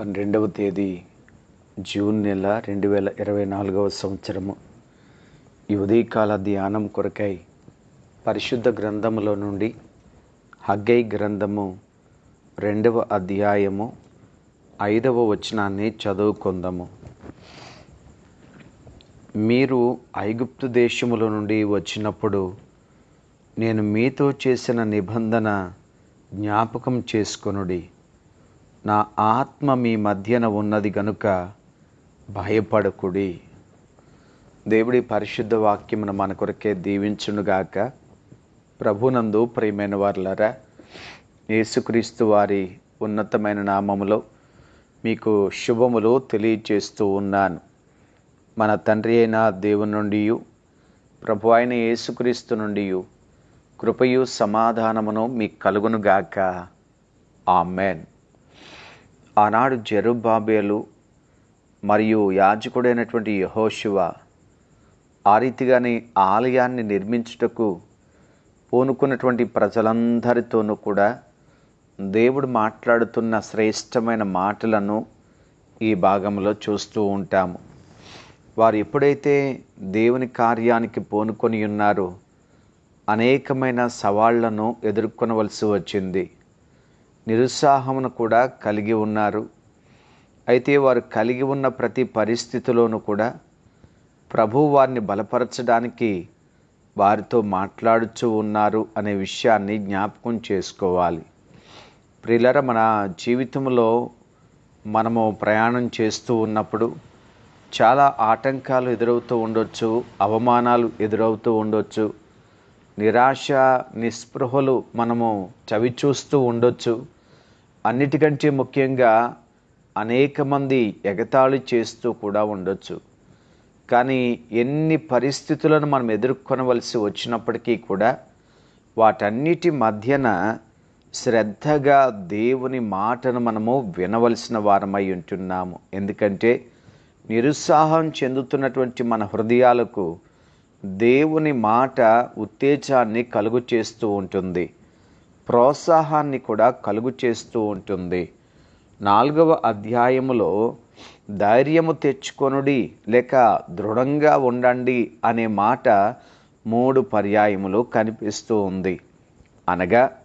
పన్నెండవ తేదీ జూన్ నెల రెండు వేల ఇరవై నాలుగవ సంవత్సరము. ఈ ఉదయకాల ధ్యానం కొరకై పరిశుద్ధ గ్రంథములో నుండి హగ్గై గ్రంథము రెండవ అధ్యాయము ఐదవ వచనాన్ని చదువుకుందాము. మీరు ఐగుప్తు దేశములో నుండి వచ్చినప్పుడు నేను మీతో చేసిన నిబంధన జ్ఞాపకం చేసుకొనుడి. నా ఆత్మ మీ మధ్యన ఉన్నది గనుక భయపడకుడి. దేవుడి పరిశుద్ధ వాక్యమును మన కొరకే దీవించునుగాక ప్రభునందు ప్రియమైన వారులరా యేసుక్రీస్తు వారి ఉన్నతమైన నామములో మీకు శుభములు తెలియచేస్తూ ఉన్నాను. మన తండ్రి అయిన దేవుని నుండి ప్రభు అయిన యేసుక్రీస్తు నుండి కృపయు సమాధానమును మీకు కలుగునుగాక ఆమెన్. ఆనాడు జెరుబాబేలు మరియు యాజకుడైనటువంటి యహోశివ ఆ రీతిగానే ఆలయాన్ని నిర్మించుటకు పూనుకున్నటువంటి ప్రజలందరితోనూ కూడా దేవుడు మాట్లాడుతున్న శ్రేష్టమైన మాటలను ఈ భాగంలో చూస్తూ ఉంటాము. వారు ఎప్పుడైతే దేవుని కార్యానికి పూనుకొని ఉన్నారో అనేకమైన సవాళ్ళను ఎదుర్కొనవలసి వచ్చింది. నిరుత్సాహమును కూడా కలిగి ఉన్నారు. అయితే వారు కలిగి ఉన్న ప్రతి పరిస్థితిలోనూ కూడా ప్రభు వారిని బలపరచడానికి వారితో మాట్లాడుచూ ఉన్నారు అనే విషయాన్ని జ్ఞాపకం చేసుకోవాలి. ప్రిలర మన జీవితంలో మనము ప్రయాణం చేస్తూ ఉన్నప్పుడు చాలా ఆటంకాలు ఎదురవుతూ ఉండొచ్చు అవమానాలు ఎదురవుతూ ఉండొచ్చు నిరాశ నిస్పృహలు మనము చవి చూస్తూ ఉండొచ్చు. అన్నిటికంటే ముఖ్యంగా అనేక మంది ఎగతాళి చేస్తూ కూడా ఉండొచ్చు. కానీ ఎన్ని పరిస్థితులను మనం ఎదుర్కొనవలసి వచ్చినప్పటికీ కూడా వాటన్నిటి మధ్యన శ్రద్ధగా దేవుని మాటను మనము వినవలసిన వారమై ఉంటున్నాము. ఎందుకంటే నిరుత్సాహం చెందుతున్నటువంటి మన హృదయాలకు దేవుని మాట ఉత్తేజాన్ని కలుగు చేస్తూ ఉంటుంది. ప్రోత్సాహాన్ని కూడా కలుగు చేస్తూ ఉంటుంది. నాలుగవ అధ్యాయములో ధైర్యము తెచ్చుకొనుడి లేక దృఢంగా ఉండండి అనే మాట మూడు పర్యాయములు కనిపిస్తూ ఉంది. అనగా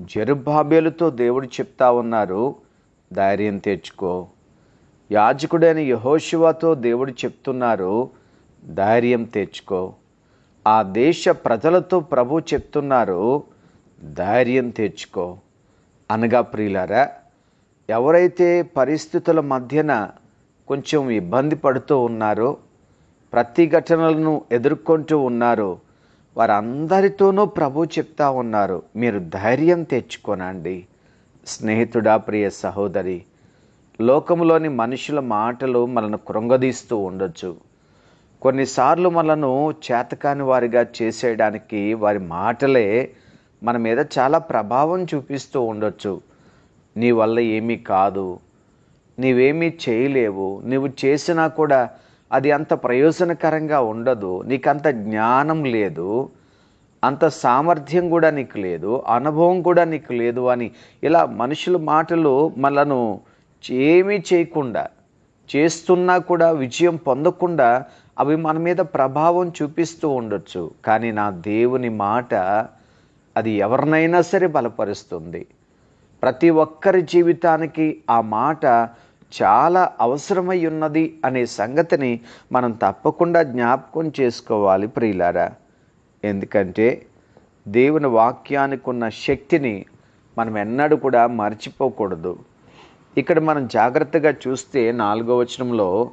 జరుబాబేలుతో దేవుడు చెప్తా ఉన్నారు ధైర్యం తెచ్చుకో. యాజకుడైన యహోశివాతో దేవుడు చెప్తున్నారు ధైర్యం తెచ్చుకో. ఆ దేశ ప్రజలతో ప్రభు చెప్తున్నారు ధైర్యం తెచ్చుకో. అనగా ప్రియులారా ఎవరైతే పరిస్థితుల మధ్యన కొంచెం ఇబ్బంది పడుతూ ఉన్నారో ప్రతిఘటనలను ఎదుర్కొంటూ ఉన్నారో వారందరితోనూ ప్రభు చెప్తా ఉన్నారు మీరు ధైర్యం తెచ్చుకోనండి. స్నేహితుడా ప్రియ సహోదరి లోకంలోని మనుషుల మాటలు మనను కృంగదీస్తూ ఉండొచ్చు. కొన్నిసార్లు మనను చేతకాని వారిగా చేసేయడానికి వారి మాటలే మన మీద చాలా ప్రభావం చూపిస్తూ ఉండొచ్చు. నీ వల్ల ఏమీ కాదు. నీవేమీ చేయలేవు. నువ్వు చేసినా కూడా అది అంత ప్రయోజనకరంగా ఉండదు. నీకు అంత జ్ఞానం లేదు. అంత సామర్థ్యం కూడా నీకు లేదు. అనుభవం కూడా నీకు లేదు అని ఇలా మనుషుల మాటలు మనను ఏమీ చేయకుండా చేస్తున్నా కూడా విజయం పొందకుండా అవి మన మీద ప్రభావం చూపిస్తూ ఉండొచ్చు. కానీ నా దేవుని మాట అది ఎవరినైనా సరే బలపరుస్తుంది. ప్రతి ఒక్కరి జీవితానికి ఆ మాట చాలా అవసరమై ఉన్నది అనే సంగతిని మనం తప్పకుండా జ్ఞాపకం చేసుకోవాలి ప్రియులారా. ఎందుకంటే దేవుని వాక్యానికి ఉన్న శక్తిని మనం ఎన్నడూ కూడా మర్చిపోకూడదు. ఇక్కడ మనం జాగ్రత్తగా చూస్తే నాలుగో వచనంలో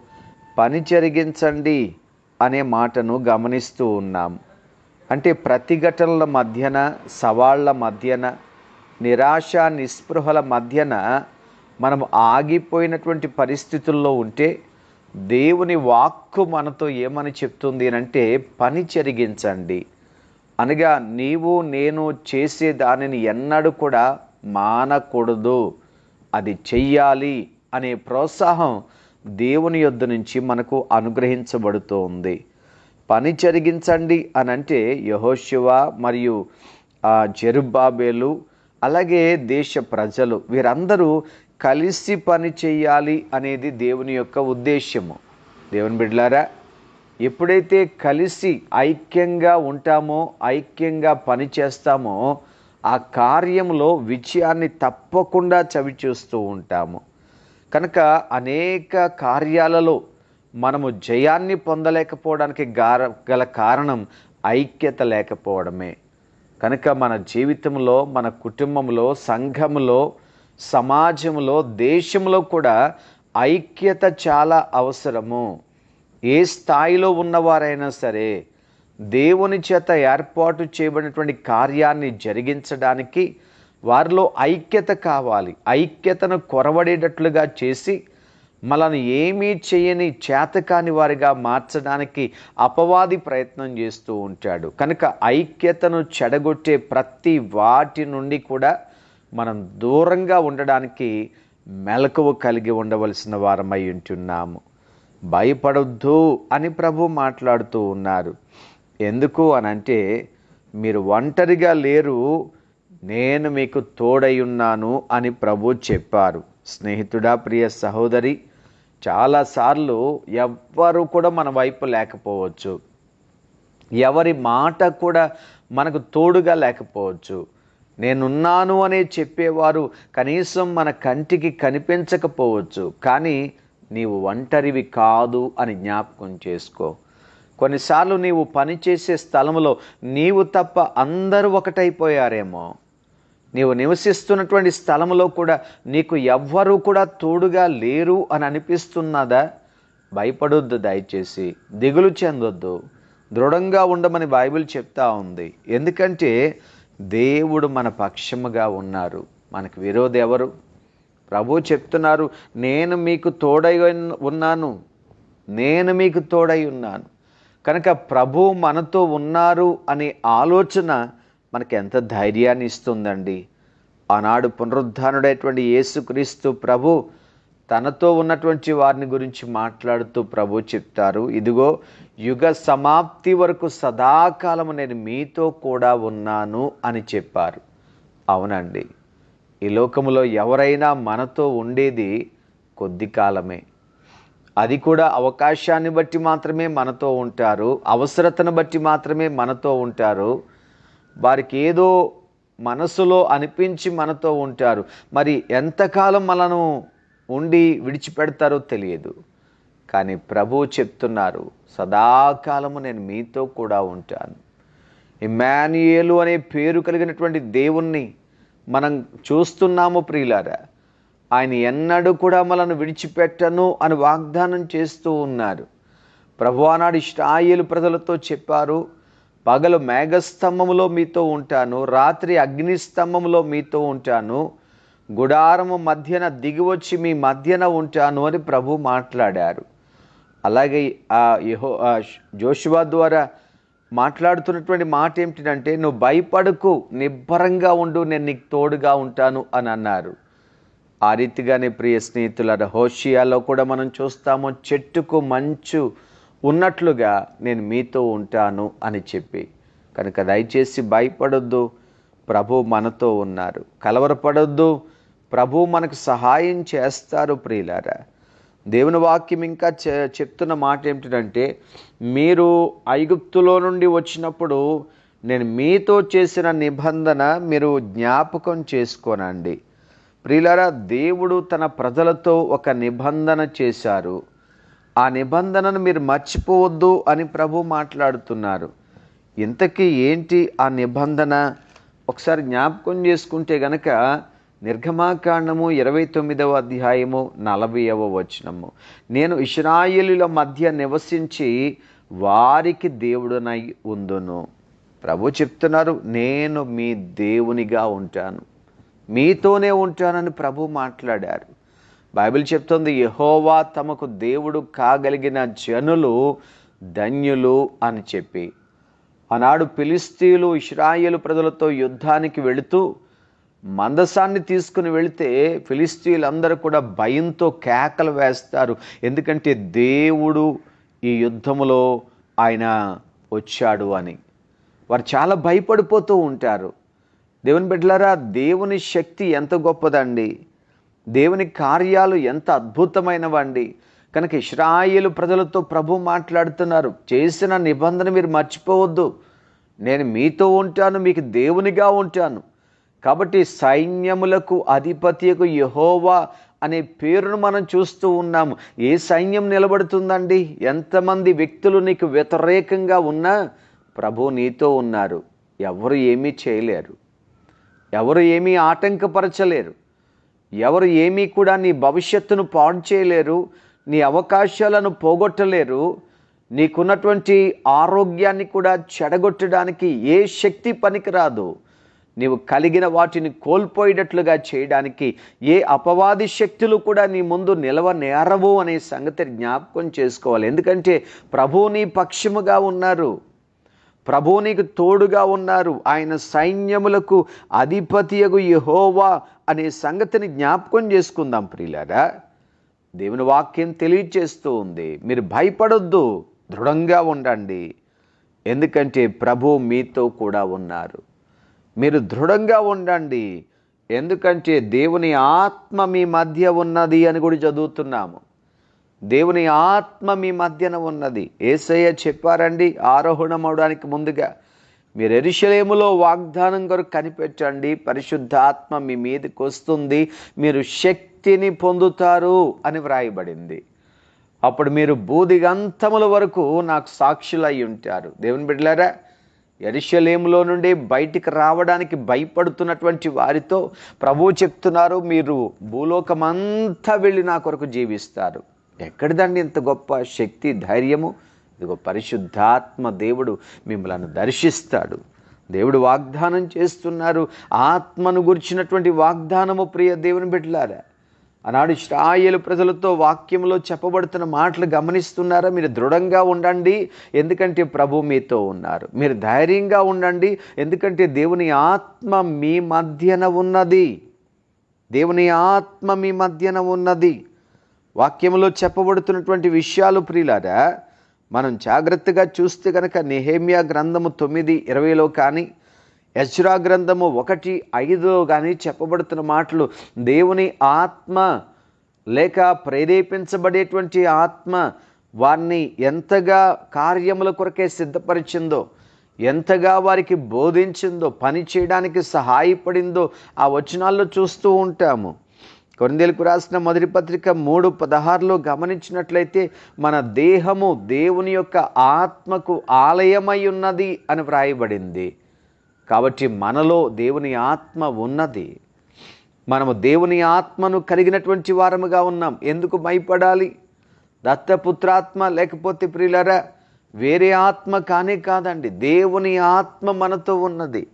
పని జరిగించండి అనే మాటను గమనిస్తూ ఉన్నాం. అంటే ప్రతిఘటనల మధ్యన సవాళ్ళ మధ్యన నిరాశ నిస్పృహల మధ్యన మనం ఆగిపోయినటువంటి పరిస్థితుల్లో ఉంటే దేవుని వాక్కు మనతో ఏమని చెప్తుంది అంటే పని జరిగించండి అనగా నీవు నేను చేసే దానిని ఎన్నడూ కూడా మానకూడదు. అది చెయ్యాలి అనే ప్రోత్సాహం దేవుని యొద్ద నుంచి మనకు అనుగ్రహించబడుతోంది. పని జరిగించండి అని అంటే యహోశివ మరియు జరుబాబేలు అలాగే దేశ ప్రజలు వీరందరూ కలిసి పని చేయాలి అనేది దేవుని యొక్క ఉద్దేశ్యము. దేవుని బిడ్డలారా ఎప్పుడైతే కలిసి ఐక్యంగా ఉంటామో ఐక్యంగా పని చేస్తామో ఆ కార్యంలో విజయాన్ని తప్పకుండా చవిచూస్తూ ఉంటాము. కనుక అనేక కార్యాలలో మనము జయాన్ని పొందలేకపోవడానికి గార గల కారణం ఐక్యత లేకపోవడమే. కనుక మన జీవితంలో మన కుటుంబంలో సంఘంలో సమాజంలో దేశంలో కూడా ఐక్యత చాలా అవసరము. ఏ స్థాయిలో ఉన్నవారైనా సరే దేవుని చేత ఏర్పాటు చేయబడినటువంటి కార్యాన్ని జరిగించడానికి వారిలో ఐక్యత కావాలి. ఐక్యతను కొరవడేటట్లుగా చేసి మనల్ని ఏమీ చేయని చేతకాని వారిగా మార్చడానికి అపవాది ప్రయత్నం చేస్తూ ఉంటాడు. కనుక ఐక్యతను చెడగొట్టే ప్రతి వాటి నుండి కూడా మనం దూరంగా ఉండడానికి మెలకువ కలిగి ఉండవలసిన వారమై ఉంటున్నాము. భయపడొద్దు అని ప్రభు మాట్లాడుతూ ఉన్నారు. ఎందుకు అని అంటే మీరు ఒంటరిగా లేరు నేను మీకు తోడై ఉన్నాను అని ప్రభు చెప్పారు. స్నేహితుడా ప్రియ సహోదరి చాలాసార్లు ఎవ్వరు కూడా మన వైపు లేకపోవచ్చు. ఎవరి మాట కూడా మనకు తోడుగా లేకపోవచ్చు. నేనున్నాను అనే చెప్పేవారు కనీసం మన కంటికి కనిపించకపోవచ్చు. కానీ నీవు ఒంటరివి కాదు అని జ్ఞాపకం చేసుకో. కొన్నిసార్లు నీవు పనిచేసే స్థలంలో నీవు తప్ప అందరూ ఒకటైపోయారేమో. నీవు నివసిస్తున్నటువంటి స్థలంలో కూడా నీకు ఎవ్వరూ కూడా తోడుగా లేరు అని అనిపిస్తున్నదా? భయపడొద్దు దయచేసి. దిగులు చెందొద్దు. దృఢంగా ఉండమని బైబిల్ చెప్తా ఉంది. ఎందుకంటే దేవుడు మన పక్షముగా ఉన్నారు. మనకు విరోధి ఎవరు? ప్రభు చెప్తున్నారు నేను మీకు తోడై ఉన్నాను. నేను మీకు తోడై ఉన్నాను. కనుక ప్రభు మనతో ఉన్నారు అనే ఆలోచన మనకి ఎంత ధైర్యాన్ని ఇస్తుందండి ఆనాడు పునరుద్ధానుడైనటువంటి యేసుక్రీస్తు ప్రభు తనతో ఉన్నటువంటి వారిని గురించి మాట్లాడుతూ ప్రభు చెప్తారు ఇదిగో యుగ సమాప్తి వరకు సదాకాలము నేను మీతో కూడా ఉన్నాను అని చెప్పారు. అవునండి. ఈ లోకములో ఎవరైనా మనతో ఉండేది కొద్ది కాలమే. అది కూడా అవకాశాన్ని బట్టి మాత్రమే మనతో ఉంటారు అవసరతను బట్టి మాత్రమే మనతో ఉంటారు. వారికి ఏదో మనసులో అనిపించి మనతో ఉంటారు. మరి ఎంతకాలం మనను ఉండి విడిచిపెడతారో తెలియదు. కానీ ప్రభు చెప్తున్నారు సదాకాలము నేను మీతో కూడా ఉంటాను. ఇమాన్యుయేలు అనే పేరు కలిగినటువంటి దేవుణ్ణి మనం చూస్తున్నాము ప్రియులారా. ఆయన ఎన్నడూ కూడా మనను విడిచిపెట్టను అని వాగ్దానం చేస్తూ ఉన్నారు. ప్రభు ఆనాడు ఇష్టాయిలు ప్రజలతో చెప్పారు పగలు మేఘస్తంభములో మీతో ఉంటాను రాత్రి అగ్నిస్తంభములో మీతో ఉంటాను గుడారము మధ్యన దిగివచ్చి మీ మధ్యన ఉంటాను అని ప్రభు మాట్లాడారు. అలాగే ఆ యహో జోషువా ద్వారా మాట్లాడుతున్నటువంటి మాట ఏమిటంటే నువ్వు భయపడకు నిబ్బరంగా ఉండు నేను నీకు తోడుగా ఉంటాను అని అన్నారు. ఆ రీతిగానే ప్రియ స్నేహితుల హోషియాలో కూడా మనం చూస్తాము చెట్టుకు మంచు ఉన్నట్లుగా నేను మీతో ఉంటాను అని చెప్పి. కనుక దయచేసి భయపడొద్దు. ప్రభు మనతో ఉన్నారు. కలవరపడొద్దు. ప్రభు మనకు సహాయం చేస్తారు ప్రియులారా. దేవుని వాక్యం ఇంకా చెప్తున్న మాట ఏమిటంటే మీరు ఐగుప్తులో నుండి వచ్చినప్పుడు నేను మీతో చేసిన నిబంధన మీరు జ్ఞాపకం చేసుకోనండి. ప్రియులారా దేవుడు తన ప్రజలతో ఒక నిబంధన చేశారు. ఆ నిబంధనను మీరు మర్చిపోవద్దు అని ప్రభు మాట్లాడుతున్నారు. ఇంతకీ ఏంటి ఆ నిబంధన? ఒకసారి జ్ఞాపకం చేసుకుంటే గనక నిర్గమాకాండము ఇరవై తొమ్మిదవ అధ్యాయము నలభైవ వచనము. నేను ఇస్రాయేలుల మధ్య నివసించి వారికి దేవుడునై ఉందును. ప్రభు చెప్తున్నారు నేను మీ దేవునిగా ఉంటాను. మీతోనే ఉంటానని ప్రభు మాట్లాడారు. బైబిల్ చెప్తుంది యహోవా తమకు దేవుడు కాగలిగిన జనులు ధన్యులు అని చెప్పి. ఆనాడు పిలిస్తీలు ఇస్రాయేలు ప్రజలతో యుద్ధానికి వెళుతూ మందసాన్ని తీసుకుని వెళితే ఫిలిస్తీన్లందరూ కూడా భయంతో కేకలు వేస్తారు. ఎందుకంటే దేవుడు ఈ యుద్ధములో ఆయన వచ్చాడు అని. వారు చాలా భయపడిపోతూ ఉంటారు. దేవుని బిడ్డలారా దేవుని శక్తి ఎంత గొప్పదండి. దేవుని కార్యాలు ఎంత అద్భుతమైనవండి. కనుక ఇస్రాయేలు ప్రజలతో ప్రభు మాట్లాడుతున్నారు. చేసిన నిబంధన మీరు మర్చిపోవద్దు. నేను మీతో ఉంటాను మీకు దేవునిగా ఉంటాను. కాబట్టి సైన్యములకు అధిపతికు యహోవా అనే పేరును మనం చూస్తూ ఉన్నాము. ఏ సైన్యం నిలబడుతుందండి? ఎంతమంది వ్యక్తులు నీకు వ్యతిరేకంగా ఉన్నా ప్రభు నీతో ఉన్నారు. ఎవరు ఏమీ చేయలేరు. ఎవరు ఏమీ ఆటంకపరచలేరు. ఎవరు ఏమీ కూడా నీ భవిష్యత్తును పాడు చేయలేరు నీ అవకాశాలను పోగొట్టలేరు. నీకున్నటువంటి ఆరోగ్యాన్ని కూడా చెడగొట్టడానికి ఏ శక్తి పనికిరాదు. నీవు కలిగిన వాటిని కోల్పోయేటట్లుగా చేయడానికి ఏ అపవాది శక్తులు కూడా నీ ముందు నిలవ నేరవు అనే సంగతి జ్ఞాపకం చేసుకోవాలి. ఎందుకంటే ప్రభువు నీ పక్షముగా ఉన్నారు. ప్రభు నీకు తోడుగా ఉన్నారు. ఆయన సైన్యములకు అధిపతియగు యహోవా అనే సంగతిని జ్ఞాపకం చేసుకుందాం ప్రియులారా. దేవుని వాక్యం తెలియచేస్తూ ఉంది. మీరు భయపడొద్దు దృఢంగా ఉండండి. ఎందుకంటే ప్రభు మీతో కూడా ఉన్నారు. మీరు దృఢంగా ఉండండి. ఎందుకంటే దేవుని ఆత్మ మీ మధ్య ఉన్నది అని కూడా చదువుతున్నాము. దేవుని ఆత్మ మీ మధ్యన ఉన్నది. ఏసయ్య చెప్పారండి ఆరోహణం అవడానికి ముందుగా మీరు ఎరుషలేములో వాగ్దానం కొరకు కనిపెట్టండి పరిశుద్ధాత్మ మీ మీదకి వస్తుంది మీరు శక్తిని పొందుతారు అని వ్రాయబడింది. అప్పుడు మీరు బూదిగంతముల వరకు నాకు సాక్షులై ఉంటారు. దేవుని బిడ్డలారా ఎరిశలేములో నుండి బయటికి రావడానికి భయపడుతున్నటువంటి వారితో ప్రభువు చెప్తున్నారు మీరు భూలోకమంతా వెళ్ళి నా కొరకు జీవిస్తారు. ఎక్కడిదండి ఇంత గొప్ప శక్తి ధైర్యము? ఇదిగో పరిశుద్ధాత్మ దేవుడు మిమ్మల్ని దర్శిస్తాడు. దేవుడు వాగ్దానం చేస్తున్నారు. ఆత్మను గురించినటువంటి వాగ్దానము ప్రియ దేవుని బిడ్డలారా ఆనాడు శ్రాయలు ప్రజలతో వాక్యంలో చెప్పబడుతున్న మాటలు గమనిస్తున్నారా? మీరు దృఢంగా ఉండండి. ఎందుకంటే ప్రభు మీతో ఉన్నారు. మీరు ధైర్యంగా ఉండండి. ఎందుకంటే దేవుని ఆత్మ మీ మధ్యన ఉన్నది. దేవుని ఆత్మ మీ మధ్యన ఉన్నది. వాక్యంలో చెప్పబడుతున్నటువంటి విషయాలు ప్రియులారా మనం జాగ్రత్తగా చూస్తే కనుక నెహేమియా గ్రంథము తొమ్మిది ఇరవైలో కానీ యజ్రా గ్రంథము ఒకటి ఐదులో కానీ చెప్పబడుతున్న మాటలు దేవుని ఆత్మ లేక ప్రేరేపించబడేటువంటి ఆత్మ వారిని ఎంతగా కార్యముల కొరకే సిద్ధపరిచిందో ఎంతగా వారికి బోధించిందో పని చేయడానికి సహాయపడిందో ఆ వచనాల్లో చూస్తూ ఉంటాము. కొరిందేలకు రాసిన మొదటి పత్రిక మూడు పదహారులో గమనించినట్లయితే మన దేహము దేవుని యొక్క ఆత్మకు ఆలయమై ఉన్నది అని వ్రాయబడింది. కాబట్టి మనలో దేవుని ఆత్మ ఉన్నది. మనము దేవుని ఆత్మను కలిగినటువంటి వారముగా ఉన్నాం. ఎందుకు భయపడాలి? దత్తపుత్రాత్మ లేకపోతే ప్రియులరా వేరే ఆత్మ కానే కాదండి. దేవుని ఆత్మ మనతో ఉన్నది.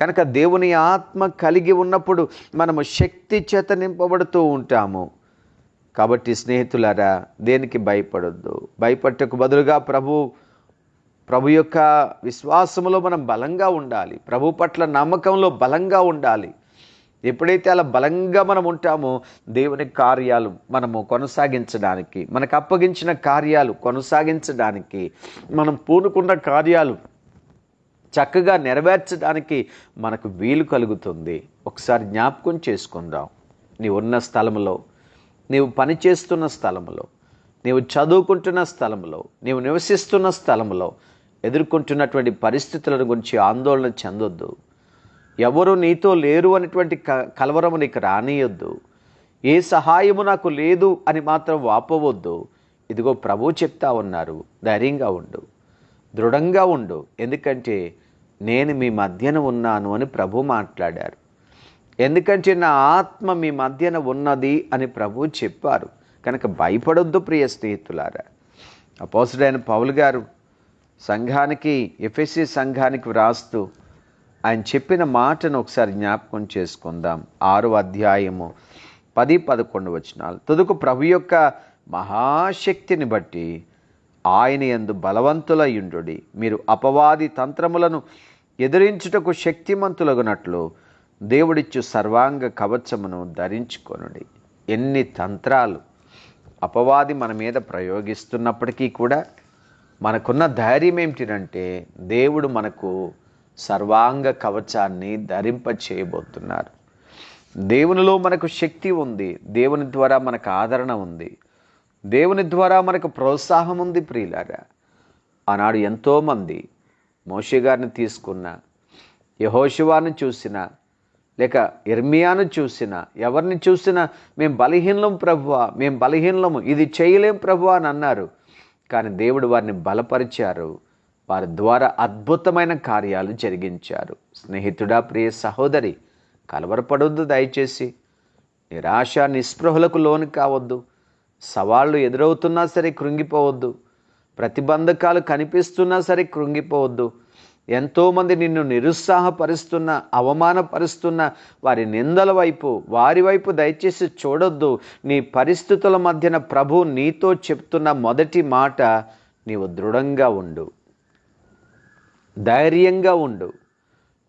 కనుక దేవుని ఆత్మ కలిగి ఉన్నప్పుడు మనము శక్తి చేత నింపబడుతూ ఉంటాము. కాబట్టి స్నేహితులారా దేనికి భయపడొద్దు. భయపట్టకు బదులుగా ప్రభు ప్రభు యొక్క విశ్వాసములో మనం బలంగా ఉండాలి. ప్రభు పట్ల నమ్మకంలో బలంగా ఉండాలి. ఎప్పుడైతే అలా బలంగా మనం ఉంటామో దేవుని కార్యాలు మనము కొనసాగించడానికి మనకు అప్పగించిన కార్యాలు కొనసాగించడానికి మనం పూనుకున్న కార్యాలు చక్కగా నెరవేర్చడానికి మనకు వీలు కలుగుతుంది. ఒకసారి జ్ఞాపకం చేసుకుందాం. నీవు ఉన్న స్థలంలో నీవు పనిచేస్తున్న స్థలంలో నీవు చదువుకుంటున్న స్థలంలో నీవు నివసిస్తున్న స్థలంలో ఎదుర్కొంటున్నటువంటి పరిస్థితులను గురించి ఆందోళన చెందొద్దు. ఎవరు నీతో లేరు అనేటువంటి క కలవరము నీకు రానియొద్దు. ఏ సహాయము నాకు లేదు అని మాత్రం వాపవద్దు. ఇదిగో ప్రభు చెప్తా ఉన్నారు. ధైర్యంగా ఉండు. దృఢంగా ఉండు. ఎందుకంటే నేను మీ మధ్యన ఉన్నాను అని ప్రభు మాట్లాడారు. ఎందుకంటే నా ఆత్మ మీ మధ్యన ఉన్నది అని ప్రభు చెప్పారు. కనుక భయపడొద్దు ప్రియ స్నేహితులారా. అపోసుడైన పౌలు గారు సంఘానికి ఎఫ్ఎస్సి సంఘానికి వ్రాస్తూ ఆయన చెప్పిన మాటను ఒకసారి జ్ఞాపకం చేసుకుందాం. ఆరు అధ్యాయము పది పదకొండు వచనాలు. తుదుకు ప్రభు యొక్క మహాశక్తిని బట్టి ఆయన ఎందు బలవంతులయ్యుండు మీరు అపవాది తంత్రములను ఎదిరించుటకు శక్తిమంతులగునట్లు దేవుడిచ్చు సర్వాంగ కవచమును ధరించుకొనుడి. ఎన్ని తంత్రాలు అపవాది మన మీద ప్రయోగిస్తున్నప్పటికీ కూడా మనకున్న ధైర్యం ఏమిటంటే దేవుడు మనకు సర్వాంగ కవచాన్ని ధరింప చేయబోతున్నారు దేవునిలో మనకు శక్తి ఉంది. దేవుని ద్వారా మనకు ఆదరణ ఉంది. దేవుని ద్వారా మనకు ప్రోత్సాహం ఉంది ప్రియులారా. ఆనాడు ఎంతోమంది మోషే గారిని తీసుకున్న యహోశివాన్ని చూసిన లేక ఇర్మియాను చూసిన ఎవరిని చూసినా మేము బలహీనలం ప్రభువా మేము బలహీనలము ఇది చేయలేం ప్రభువా అని అన్నారు. కానీ దేవుడు వారిని బలపరిచారు. వారి ద్వారా అద్భుతమైన కార్యాలు జరిగించారు. స్నేహితుడా ప్రియ సహోదరి కలవరపడొద్దు దయచేసి. నిరాశ నిస్పృహలకు లోను కావద్దు. సవాళ్ళు ఎదురవుతున్నా సరే కృంగిపోవద్దు. ప్రతిబంధకాలు కనిపిస్తున్నా సరే కృంగిపోవద్దు. ఎంతోమంది నిన్ను నిరుత్సాహపరుస్తున్న అవమానపరుస్తున్న వారి నిందల వైపు వారి వైపు దయచేసి చూడొద్దు. నీ పరిస్థితుల మధ్యన ప్రభు నీతో చెప్తున్న మొదటి మాట నీవు దృఢంగా ఉండు. ధైర్యంగా ఉండు.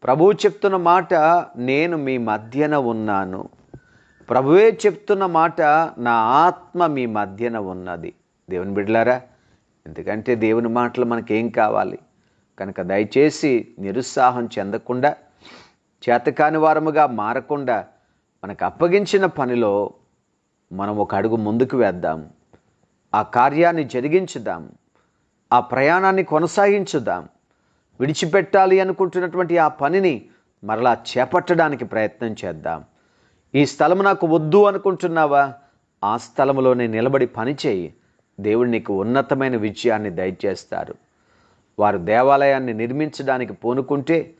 ప్రభువు చెప్తున్న మాట నేను మీ మధ్యన ఉన్నాను. ప్రభువే చెప్తున్న మాట నా ఆత్మ మీ మధ్యన ఉన్నది. దేవుని బిడ్డలారా ఎందుకంటే దేవుని మాటలు మనకేం కావాలి? కనుక దయచేసి నిరుత్సాహం చెందకుండా చేతకాని వారముగా మారకుండా మనకు అప్పగించిన పనిలో మనం ఒక అడుగు ముందుకు వేద్దాం. ఆ కార్యాన్ని జరిగించుదాం. ఆ ప్రయాణాన్ని కొనసాగించుదాం. విడిచిపెట్టాలి అనుకుంటున్నటువంటి ఆ పనిని మరలా చేపట్టడానికి ప్రయత్నం చేద్దాం. ఈ స్థలం నాకు వద్దు అనుకుంటున్నావా? ఆ స్థలంలోనే నిలబడి పనిచేయి దేవుడు నీకు ఉన్నతమైన విజయాన్ని దయచేస్తారు. వారు దేవాలయాన్ని నిర్మించడానికి పూనుకుంటే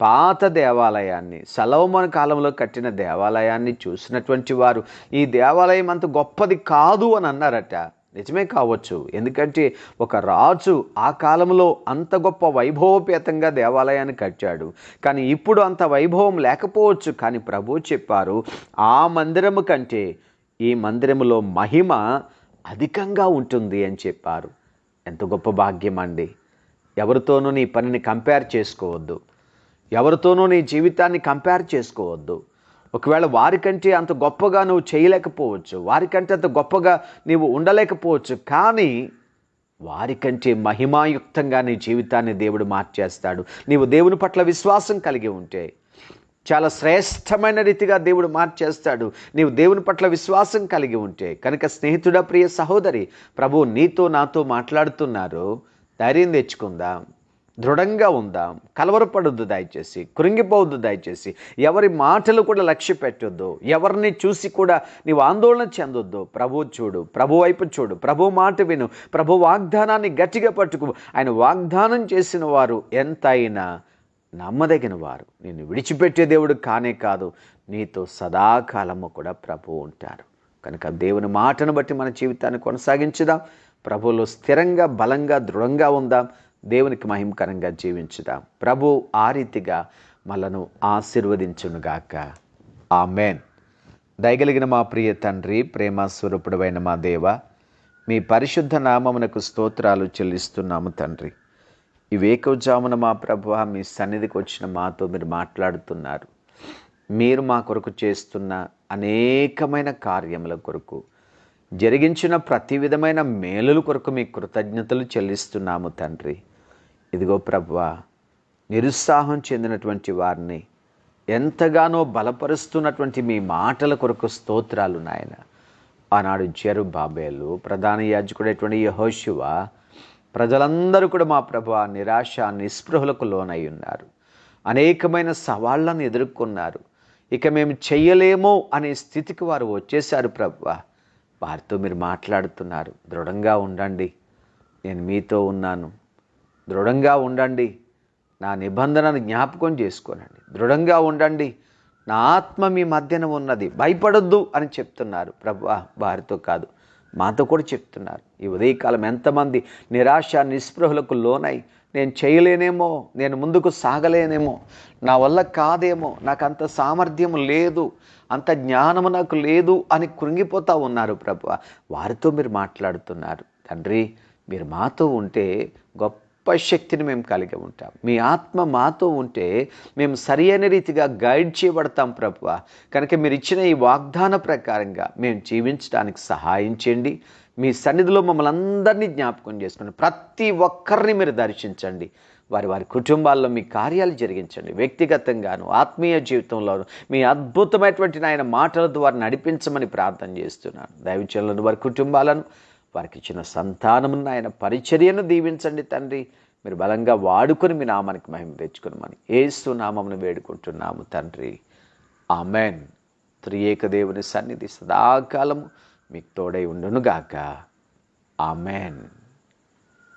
పాత దేవాలయాన్ని సలవమన కాలంలో కట్టిన దేవాలయాన్ని చూసినటువంటి వారు ఈ దేవాలయం అంత గొప్పది కాదు అని అన్నారట. నిజమే కావచ్చు. ఎందుకంటే ఒక రాజు ఆ కాలంలో అంత గొప్ప వైభవపేతంగా దేవాలయాన్ని కట్టాడు. కానీ ఇప్పుడు అంత వైభవం లేకపోవచ్చు. కానీ ప్రభు చెప్పారు ఆ మందిరము కంటే ఈ మందిరములో మహిమ అధికంగా ఉంటుంది అని చెప్పారు. ఎంత గొప్ప భాగ్యం అండి. ఎవరితోనూ నీ పనిని కంపేర్ చేసుకోవద్దు. ఎవరితోనూ నీ జీవితాన్ని కంపేర్ చేసుకోవద్దు. ఒకవేళ వారికంటే అంత గొప్పగా నువ్వు చేయలేకపోవచ్చు వారికంటే అంత గొప్పగా నీవు ఉండలేకపోవచ్చు కానీ వారికంటే మహిమాయుక్తంగా నీ జీవితాన్ని దేవుడు మార్చేస్తాడు. నీవు దేవుని పట్ల విశ్వాసం కలిగి ఉంటే చాలా శ్రేష్టమైన రీతిగా దేవుడు మార్చేస్తాడు. నీవు దేవుని పట్ల విశ్వాసం కలిగి ఉంటే కనుక స్నేహితుడా ప్రియ సహోదరి ప్రభు నీతో నాతో మాట్లాడుతున్నారు. ధైర్యం తెచ్చుకుందాం. దృఢంగా ఉందాం కలవరపడొద్దు దయచేసి కృంగిపోవద్దు దయచేసి ఎవరి మాటలు కూడా లక్ష్య పెట్టొద్దు ఎవరిని చూసి కూడా నీవు ఆందోళన చెందొద్దు. ప్రభు చూడు ప్రభు వైపు చూడు ప్రభు మాట విను ప్రభు వాగ్దానాన్ని గట్టిగా పట్టుకు ఆయన వాగ్దానం చేసిన వారు ఎంతైనా నమ్మదగిన వారు నిన్ను విడిచిపెట్టే దేవుడు కానే కాదు నీతో సదాకాలము కూడా ప్రభు ఉంటారు. కనుక దేవుని మాటను బట్టి మన జీవితాన్ని కొనసాగించుదాం ప్రభులో స్థిరంగా బలంగా దృఢంగా ఉందాం. దేవునికి మహిమకరంగా జీవించుదాం. ప్రభు ఆ రీతిగా మనను ఆశీర్వదించునుగాక. మేన్ దయగలిగిన మా ప్రియ తండ్రి ప్రేమ స్వరూపుడమైన మా దేవ మీ పరిశుద్ధ నామమునకు స్తోత్రాలు చెల్లిస్తున్నాము తండ్రి. ఈ వేకవజామున మా ప్రభు మీ సన్నిధికి వచ్చిన మాతో మీరు మాట్లాడుతున్నారు. మీరు మా కొరకు చేస్తున్న అనేకమైన కార్యముల కొరకు జరిగించిన ప్రతి విధమైన మేలుల కొరకు మీ కృతజ్ఞతలు చెల్లిస్తున్నాము తండ్రి. ఇదిగో ప్రభా నిరుత్సాహం చెందినటువంటి వారిని ఎంతగానో బలపరుస్తున్నటువంటి మీ మాటల కొరకు స్తోత్రాలు నాయన. ఆనాడు జరు బాబేలు ప్రధాన యాజకుడైనటువంటి యహోశివ ప్రజలందరూ కూడా మా ప్రభు నిరాశ నిస్పృహలకు లోనై ఉన్నారు. అనేకమైన సవాళ్ళను ఎదుర్కొన్నారు. ఇక మేము చెయ్యలేమో అనే స్థితికి వారు వచ్చేశారు ప్రభు. వారితో మీరు మాట్లాడుతున్నారు. దృఢంగా ఉండండి. నేను మీతో ఉన్నాను. దృఢంగా ఉండండి. నా నిబంధనను జ్ఞాపకం చేసుకోనండి. దృఢంగా ఉండండి. నా ఆత్మ మీ మధ్యన ఉన్నది. భయపడొద్దు అని చెప్తున్నారు. ప్రభు వారితో కాదు. మాతో కూడా చెప్తున్నారు. ఈ ఉదయకాలం ఎంతమంది నిరాశ నిస్పృహలకు లోనై నేను చేయలేనేమో నేను ముందుకు సాగలేనేమో నా వల్ల కాదేమో నాకు అంత సామర్థ్యం లేదు అంత జ్ఞానము నాకు లేదు అని కృంగిపోతూ ఉన్నారు ప్రభు. వారితో మీరు మాట్లాడుతున్నారు. తండ్రి మీరు మాతో ఉంటే గొప్ప శక్తిని మేము కలిగి ఉంటాం. మీ ఆత్మ మాతో ఉంటే మేము సరి అయిన రీతిగా గైడ్ చేయబడతాం ప్రభు కనుక మీరు ఇచ్చిన ఈ వాగ్దాన ప్రకారంగా మేము జీవించడానికి సహాయం చేయండి. మీ సన్నిధిలో మమ్మల్ని అందరినీ జ్ఞాపకం చేసుకోండి ప్రతి ఒక్కరిని మీరు దర్శించండి. వారి వారి కుటుంబాల్లో మీ కార్యాలు జరిగించండి. వ్యక్తిగతంగాను ఆత్మీయ జీవితంలోను మీ అద్భుతమైనటువంటి ఆయన మాటల ద్వారా నడిపించమని ప్రార్థన చేస్తున్నాను. దైవచనులను వారి కుటుంబాలను వారికి ఇచ్చిన సంతానమును ఆయన పరిచర్యను దీవించండి తండ్రి. మీరు బలంగా వాడుకొని మీ నామానికి మహిమ తెచ్చుకున్నామని ఏసు నామమును వేడుకుంటున్నాము తండ్రి. ఆమెన్. త్రియేక దేవుని సన్నిధి సదాకాలము మీకు తోడై ఉండునుగాక. ఆమెన్.